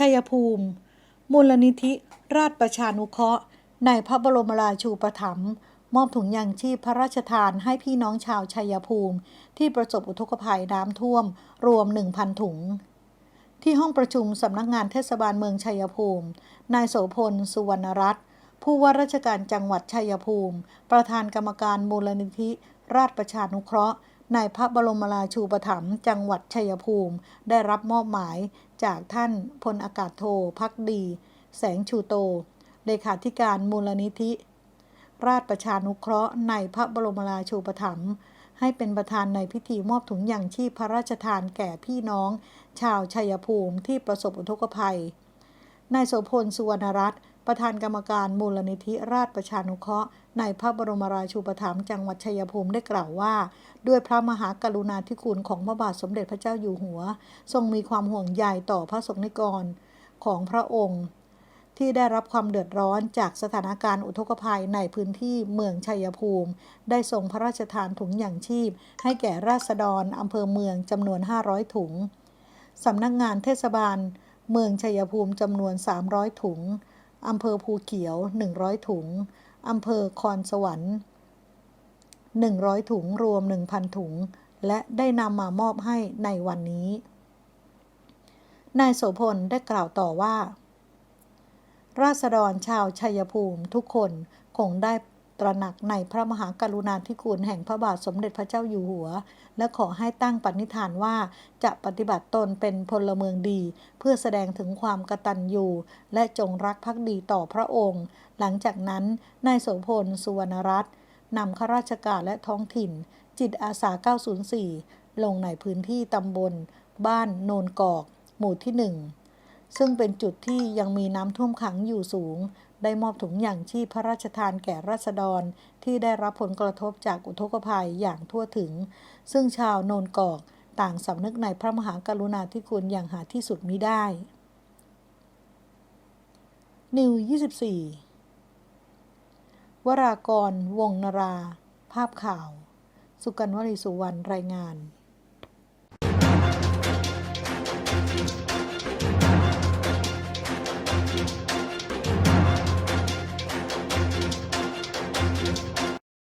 ชัยภูมิ มูลนิธิราชประชานุเคราะห์ ในพระบรมราชูปถัมภ์มอบถุงยางชีพพระราชทานให้พี่น้องชาวชัยภูมิ ที่ประสบอุทกภัยน้ำท่วม รวม 1,000 ถุง ที่ห้องประชุมสำนักงานเทศบาลเมืองชัยภูมิ นายโสพล สุวรรณรัตน์ผู้ว่าราชการจังหวัดชัยภูมิ ประธานกรรมการมูลนิธิ ราชประชานุเคราะห์ ในพระบรมราชูปถัมภ์จังหวัดชัยภูมิ ได้รับมอบหมายจากท่านพลอากาศโทพักดี แสงชูโต เลขาธิการมูลนิธิ ราชประชานุเคราะห์ในพระบรมราชูปถัมภ์ให้เป็นประธานในพิธีมอบถุงยางชีพพระราชทานแก่พี่น้อง ชาวชัยภูมิที่ประสบอุทกภัย นายโสพลสุวรรณรัตน์ ประธานกรรมการมูลนิธิราชประชานุเคราะห์ ในพระบรมราชูปถัมภ์จังหวัดชัยภูมิได้กล่าวว่า ด้วยพระมหากรุณาธิคุณของพระบาทสมเด็จพระเจ้าอยู่หัว ทรงมีความห่วงใยต่อพระสงฆ์นิกรของพระองค์ ที่ได้รับความเดือดร้อนจากสถานการณ์อุทกภัยในพื้นที่เมืองชัยภูมิ ได้ทรงพระราชทานถุงอย่างชีพ ให้แก่ราษฎรอำเภอเมืองจำนวน 500 ถุงสำนักงานเทศบาล เมืองชัยภูมิจำนวน 300 ถุง อำเภอภูเขียว 100 ถุง อำเภอคอนสวรรค์ 100 ถุงรวม 1,000 ถุง และได้นำมามอบให้ในวันนี้ นายโสพลได้กล่าวต่อว่า ราษฎรชาวชัยภูมิทุกคนคงได้ ตระหนักในพระมหากรุณาธิคุณแห่งพระบาทสมเด็จพระเจ้าอยู่หัว และขอให้ตั้งปณิธานว่าจะปฏิบัติตนเป็นพลเมืองดี เพื่อแสดงถึงความกตัญญูและจงรักภักดีต่อพระองค์ หลังจากนั้นนายโสพลสุวรรณรัตน์นำข้าราชการและท้องถิ่น จิตอาสา 904 ลงในพื้นที่ตำบล บ้านโนนกอก หมู่ที่หนึ่งซึ่งเป็นจุดที่ยังมีน้ำท่วมขังอยู่สูง ได้มอบถุงอย่างชีพพระราชทานแก่ราษฎรที่ได้รับผลกระทบจากอุทกภัยอย่างทั่วถึง ซึ่งชาวโนนกอกต่างสำนึกในพระมหากรุณาธิคุณอย่างหาที่สุดมิได้ นิว 24 วรากร วงนรา ภาพข่าว สุกันวลีสุวรรณรายงาน